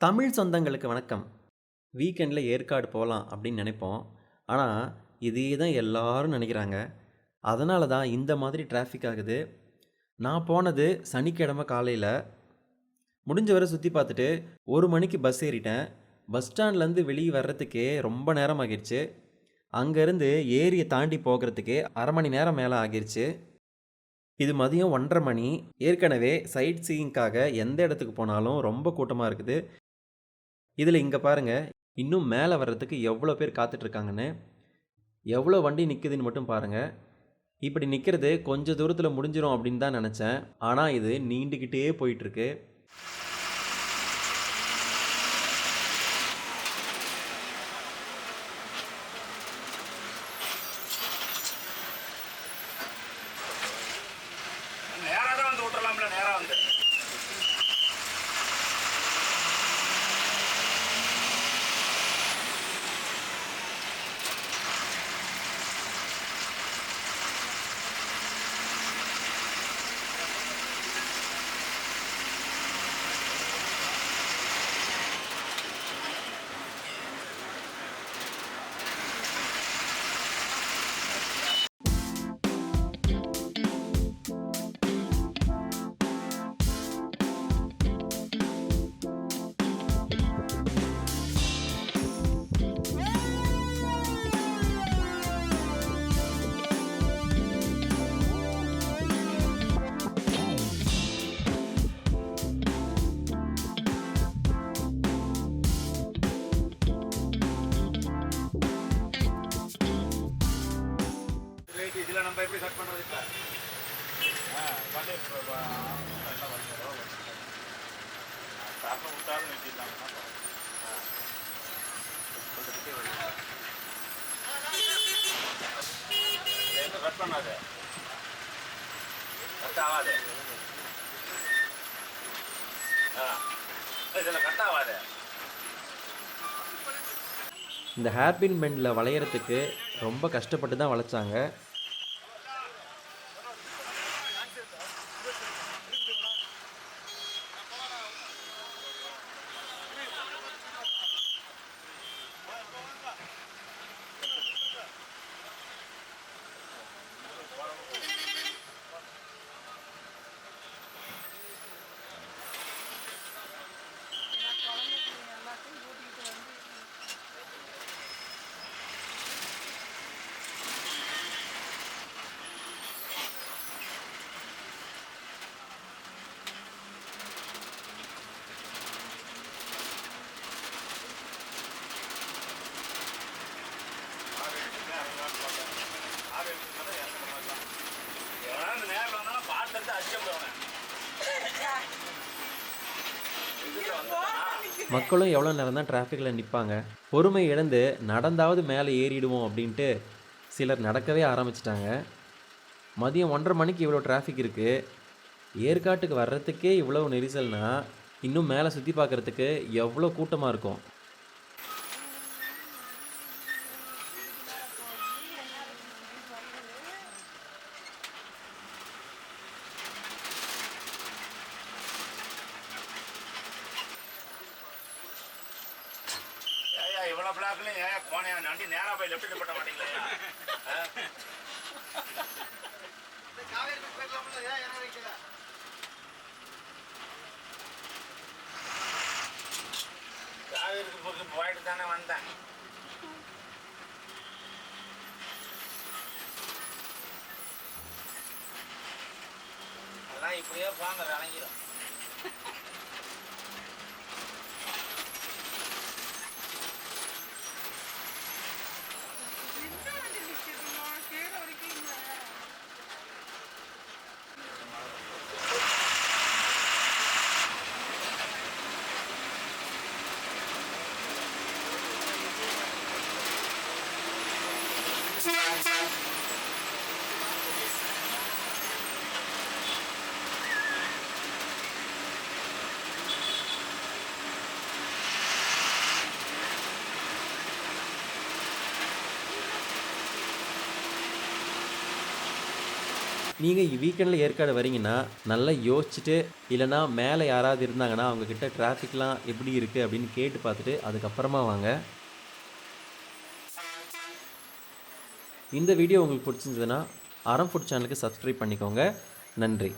தமிழ் சொந்தங்களுக்கு வணக்கம். வீக்கெண்டில் ஏற்காடு போகலாம் அப்படின்னு நினைப்போம். ஆனால் இதே தான் எல்லோரும் நினைக்கிறாங்க. அதனால தான் இந்த மாதிரி டிராஃபிக் ஆகுது. நான் போனது சனிக்கிழமை காலையில். முடிஞ்ச வரை சுற்றி பார்த்துட்டு ஒரு மணிக்கு பஸ் ஏறிட்டேன். பஸ் ஸ்டாண்ட்லேருந்து வெளியே வர்றதுக்கே ரொம்ப நேரம் ஆகிடுச்சு. அங்கேருந்து ஏரியை தாண்டி போகிறதுக்கே அரை மணி நேரம் மேலே ஆகிருச்சு இது மதியம் ஒன்றரை மணி. ஏற்கனவே சைட் சீயிங்க்காக எந்த இடத்துக்கு போனாலும் ரொம்ப கூட்டமாக இருக்குது. இதில் இங்கே பாருங்கள் இன்னும் மேலே வர்றதுக்கு எவ்வளோ பேர் காத்துட்ருக்காங்கன்னு எவ்வளோ வண்டி நிற்குதுன்னு மட்டும் பாருங்கள் இப்படி நிற்கிறது கொஞ்சம் தூரத்தில் முடிஞ்சிடும் அப்படின்னு தான் நினச்சேன். ஆனால் இது நீண்டுக்கிட்டே போயிட்டுருக்கு எப்படி கட் பண்ணுறது இப்போ? ஆ பண்ணி வந்துடும் தரணும் கட் பண்ணாது. கட் ஆகாது ஆ. இதில் கட் ஆகாது இந்த ஹேர்பின் பெண்டில் வளையறதுக்கு ரொம்ப கஷ்டப்பட்டு தான் வளைச்சாங்க. Thank you. மக்களும் எவ்வளோ நேரம் தான் டிராஃபிக்கில் நிற்பாங்க பொறுமை இழந்து நடந்தாவது மேலே ஏறிடுவோம் அப்படின்ட்டு சிலர் நடக்கவே ஆரம்பிச்சிட்டாங்க. மதியம் ஒன்றரை மணிக்கு இவ்வளோ டிராஃபிக் இருக்குது ஏற்காட்டுக்கு வர்றதுக்கே இவ்வளோ நெரிசல்னா இன்னும் மேலே சுற்றி பார்க்குறதுக்கு எவ்வளோ கூட்டமாக இருக்கும்? இவ்வளோ பிளாக்லையும் ஏயா போனேன் நண்டி நேராக போய் லெஃப்ட் பட்ட மாட்டீங்களா? காவேரிக்கு போயிட்டு தானே வந்தேன். அதெல்லாம் இப்படியே போங்க விளங்கிடும் நீங்கள் வீக்கெண்டில் ஏற்காடு வரீங்கன்னா நல்லா யோசிச்சுட்டு இல்லைனா மேலே யாராவது இருந்தாங்கன்னா அவங்கக்கிட்ட டிராஃபிக்லாம் எப்படி இருக்குது அப்படின்னு கேட்டு பார்த்துட்டு அதுக்கப்புறமா வாங்க. இந்த வீடியோ உங்களுக்கு பிடிச்சிருந்ததுன்னா அறம் ஃபுட் சேனலுக்கு சப்ஸ்கிரைப் பண்ணிக்கோங்க. நன்றி.